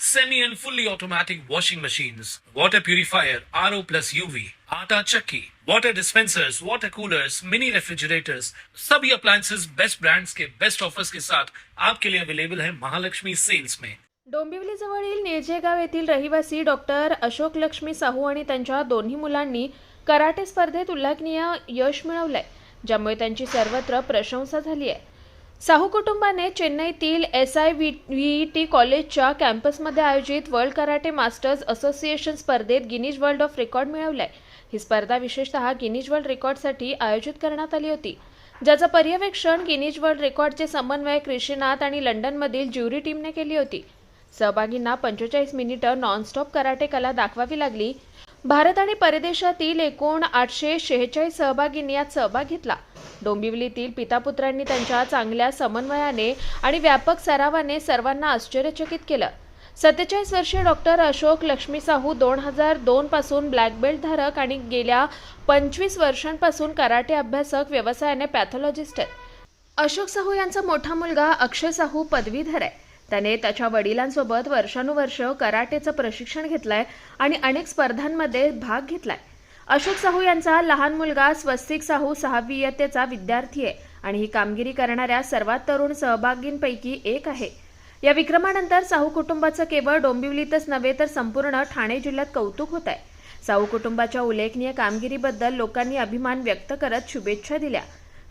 semi and fully automatic washing machines, water purifier, RO plus UV, आटा चक्की, water dispensers, water coolers, mini refrigerators, सभी appliances best brands के best offers के साथ आपके लिए अवेलेबल है महालक्ष्मी सेल्स में डोंबिवली जवळील निर्जेगाव येथील रहिवासी डॉक्टर अशोक लक्ष्मी साहू आणि त्यांच्या दोन्ही मुलांनी कराटे स्पर्धेत उल्लेखनीय यश मिळवलंय ज्यामुळे त्यांची सर्वत्र प्रशंसा झाली आहे. साहू कुटुंबाने चेन्नईतील S I V V T कॉलेजच्या कॅम्पसमध्ये आयोजित वर्ल्ड कराटे मास्टर्स असोसिएशन स्पर्धेत गिनीज वर्ल्ड ऑफ रेकॉर्ड मिळवलाय. ही स्पर्धा विशेषतः गिनीज वर्ल्ड रेकॉर्डसाठी आयोजित करण्यात आली होती. ज्याचं पर्यवेक्षण गिनीज वर्ल्ड रेकॉर्डचे समन्वयक ऋषीनाथ आणि लंडनमधील ज्युरी टीमने केली होती. सहभागींना पंचेचाळीस मिनिटं नॉनस्टॉप कराटे कला दाखवावी लागली. भारत आणि परदेशातील एकूण आठशे शेहेचाळीस सहभागींनी यात सहभाग घेतला. डोंबिवलीतील पितापुत्रांनी त्यांच्या चांगल्या समन्वयाने आणि व्यापक सरावाने सर्वांना आश्चर्यचकित केलं. सत्तेचाळीस वर्षीय डॉक्टर अशोक लक्ष्मी साहू दोन हजार दोन पासून ब्लॅक बेल्ट धारक आणि गेल्या पंचवीस वर्षांपासून कराटे अभ्यासक व्यवसायाने पॅथॉलॉजिस्ट आहेत. अशोक साहू यांचा मोठा मुलगा अक्षय साहू पदवीधर आहे. त्याने त्याच्या वडिलांसोबत वर्षानुवर्ष कराटेचं प्रशिक्षण घेतलंय आणि अनेक स्पर्धांमध्ये भाग घेतलाय. अशोक साहू यांचा लहान मुलगा स्वस्तिक साहू सहावी इयत्तेचा विद्यार्थी आहे आणि ही कामगिरी करणाऱ्या सर्वात तरुण सहभागींपैकी एक आहे. या विक्रमानंतर साहू कुटुंबाचं केवळ डोंबिवलीतच नव्हे तर संपूर्ण ठाणे जिल्ह्यात कौतुक होत आहे साहू कुटुंबाच्या उल्लेखनीय कामगिरीबद्दल लोकांनी अभिमान व्यक्त करत शुभेच्छा दिल्या.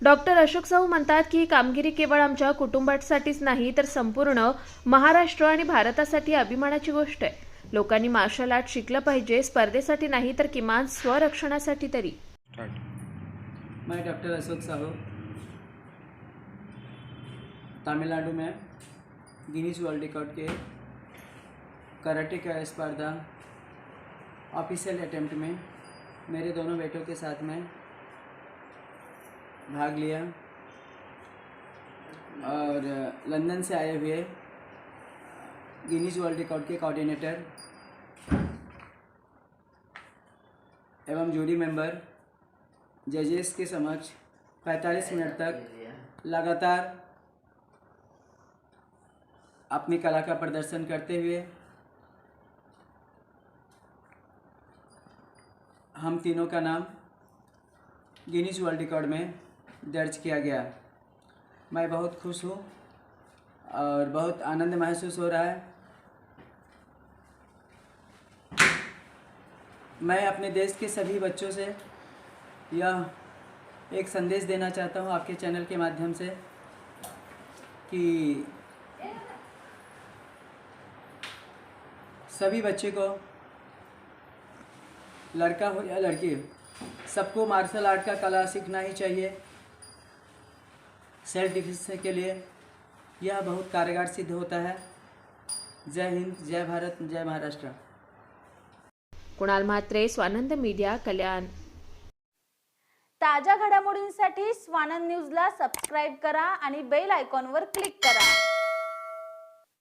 डॉक्टर अशोक साहू म्हणतात की ही कामगिरी केवळ आमच्या कुटुंबासाठीच नाही तर संपूर्ण महाराष्ट्र आणि भारतासाठी अभिमानाची गोष्ट आहे. लोकांनी मार्शल आर्ट शिकलं पाहिजे स्पर्धेसाठी नाही तर किमान स्वरक्षणासाठी तरी. मैं डॉक्टर अशोक साहू. तमिलनाडु में गिनीज वर्ल्ड रिकॉर्ड के कराटे का स्पर्धा ऑफिशियल अटेम्प्ट में मेरे दोनों बेटों के साथ में भाग लिया। और लंदन से आए हुए गिनीज वर्ल्ड रिकॉर्ड के कोऑर्डिनेटर एवं जूरी मेंबर जजेस के समक्ष 45 मिनट तक लगातार अपनी कला का प्रदर्शन करते हुए हम तीनों का नाम गिनीज वर्ल्ड रिकॉर्ड में दर्ज किया गया। मैं बहुत खुश हूँ और बहुत आनंद महसूस हो रहा है। मैं अपने देश के सभी बच्चों से यह एक संदेश देना चाहता हूँ आपके चैनल के माध्यम से कि सभी बच्चे को, लड़का हो या लड़की, सबको मार्शल आर्ट का कला सीखना ही चाहिए। सेल्फ डिफेंस के लिए यह बहुत कारगर सिद्ध होता है। जय हिंद जय भारत जय महाराष्ट्र। कुणाल म्हात्रे स्वानंद मीडिया कल्याण। ताज्या घडामोडींसाठी स्वानंद न्यूजला सबस्क्राईब करा आणि बेल आयकॉनवर क्लिक करा.